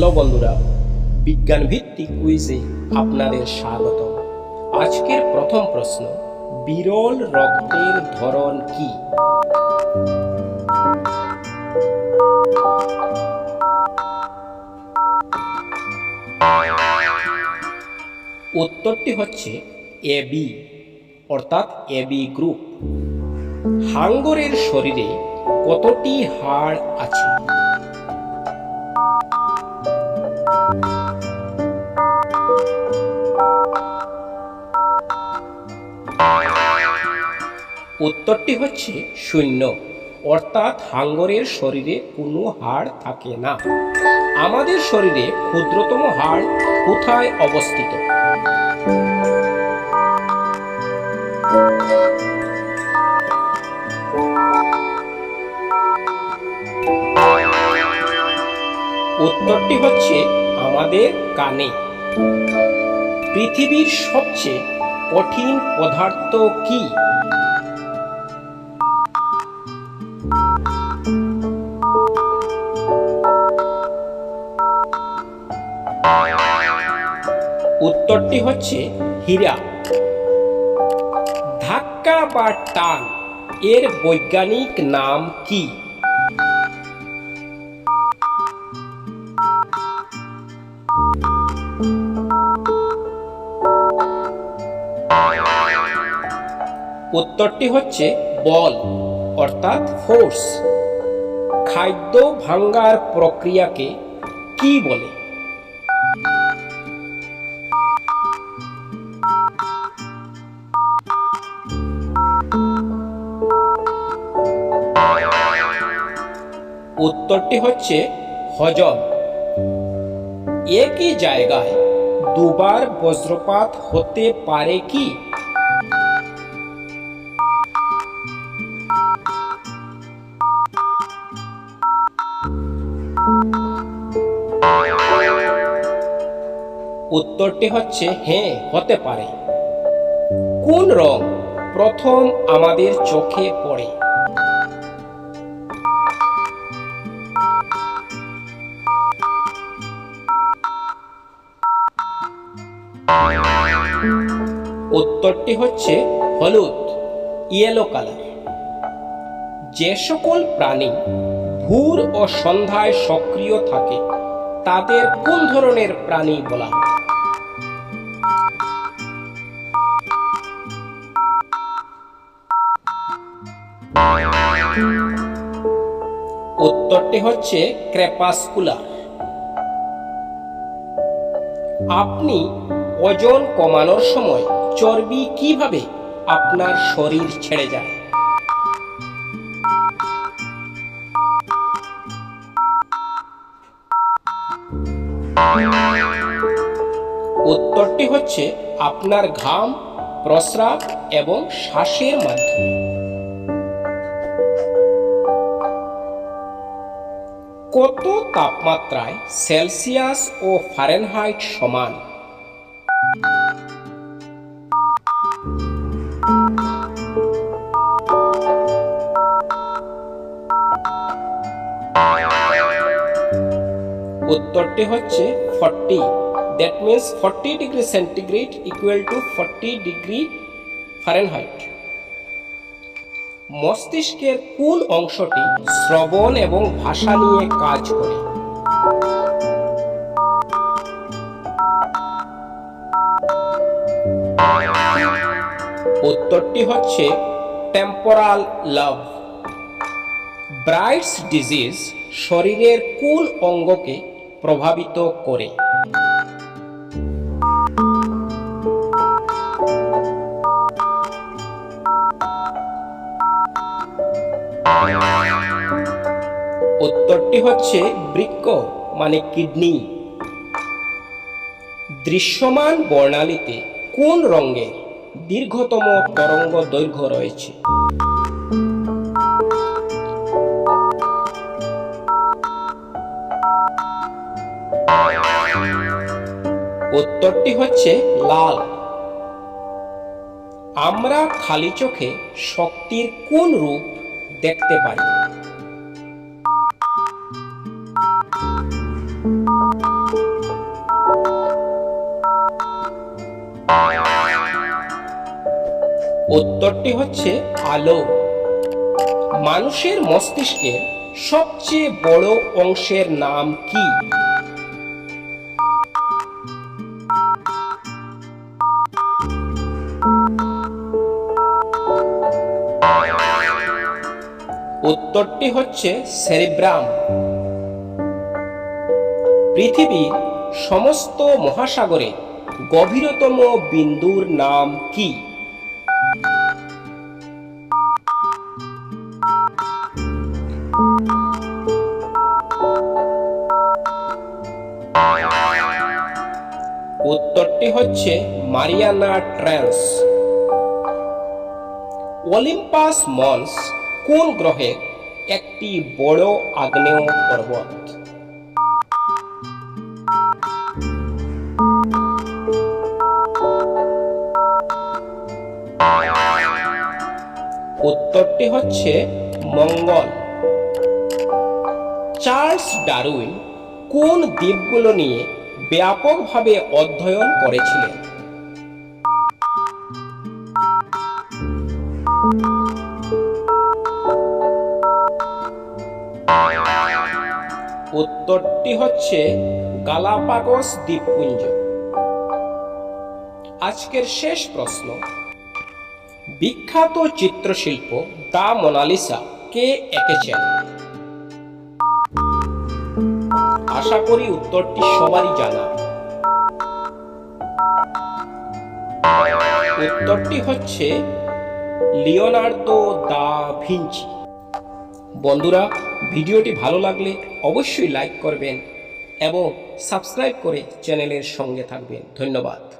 Hello বন্ধুরা বিজ্ঞান ভিত্তিক কুইজে আপনাদের স্বাগত আজকের প্রথম প্রশ্ন, বিরল রক্তের ধরন কি? উত্তরটি হচ্ছে এ বি, অর্থাৎ এ বি গ্রুপ। হাঙ্গরের শরীরে কতটি হাড় আছে? উত্তরটি হচ্ছে শূন্য। অর্থাৎ হাঙ্গরের শরীরে কোনো হাড় থাকে না। আমাদের শরীরে ক্ষুদ্রতম হাড় কোথায় অবস্থিত? উত্তরটি হচ্ছে আমাদের কানে। পৃথিবীর সবচেয়ে কঠিন পদার্থ কি? উত্তরটি হচ্ছে হীরা। ধাক্কা বা টান, এর বৈজ্ঞানিক নাম কি? উত্তরটি হচ্ছে বল, অর্থাৎ ফোর্স খাদ্য ভাঙ্গার প্রক্রিয়াকে কি বলে? উত্তরটি হচ্ছে হজম। একই জায়গায় দুবার বজ্রপাত হতে পারে কি? উত্তরটি হচ্ছে হ্যাঁ হতে পারে। কোন রং প্রথম আমাদের চোখে পড়ে? উত্তরটি হচ্ছে, হলুদ ইয়েলো কালার যে সকল প্রাণী ভোর ও সন্ধ্যায় সক্রিয় থাকে, তাদের কোন ধরনের প্রাণী বলা হয়? উত্তরটি হচ্ছে ক্রেপাসকুলার। আপনি ওজন কমানোর সময় চর্বি কীভাবে আপনার শরীর ছেড়ে যায়? উত্তরটি হচ্ছে আপনার ঘাম, প্রস্রাব এবং শ্বাসের মাধ্যমে। তাপমাত্রায় সেলসিয়াস ও ফারেনহাইট সমান। উত্তরটি হচ্ছে forty. That means forty degree centigrade equal to forty degree Fahrenheit মস্তিষ্কের কোন অংশটি শ্রবণ এবং ভাষা নিয়ে কাজ করে? উত্তরটি হচ্ছে টেম্পোরাল লাভ ব্রাইটস ডিজিজ শরীরের কোন অঙ্গকে প্রভাবিত করে? উত্তরটি হচ্ছে বৃক্ক মানে কিডনি। দৃশ্যমান বর্ণালীতে কোন রঙের দীর্ঘতম তরঙ্গ দৈর্ঘ্য রয়েছে? উত্তরটি হচ্ছে লাল। আমরা খালি চোখে শক্তির কোন রূপ দেখতে পাই উত্তরটি হচ্ছে আলো। মানুষের মস্তিষ্কের সবচেয়ে বড় অংশের নাম কি? উত্তরটি হচ্ছে সেরিব্রাম। পৃথিবীর সমস্ত মহাসাগরে গভীরতম বিন্দুর নাম কি? উত্তরটি হচ্ছে মারিয়ানা ট্রেন্স। অলিম্পাস মন্স কোন গ্রহে একটি বড় আগ্নেয় পর্বত? উত্তরটি হচ্ছে মঙ্গল। চার্লস ডারউইন কোন দ্বীপগুলো নিয়ে ব্যাপকভাবে অধ্যয়ন করেছিলেন? উত্তরটি হচ্ছে গালাপাগোস দ্বীপপুঞ্জ। আজকের শেষ প্রশ্ন, বিখ্যাত চিত্রশিল্প দা মোনালিসা কে এঁকেছেন? আশা করি উত্তরটি সবারই জানা। উত্তরটি হচ্ছে লিওনার্দো দা ভিঞ্চি। বন্ধুরা ভিডিওটি ভালো লাগলে অবশ্যই লাইক করবেন এবং সাবস্ক্রাইব করে চ্যানেলের সঙ্গে থাকবেন। ধন্যবাদ।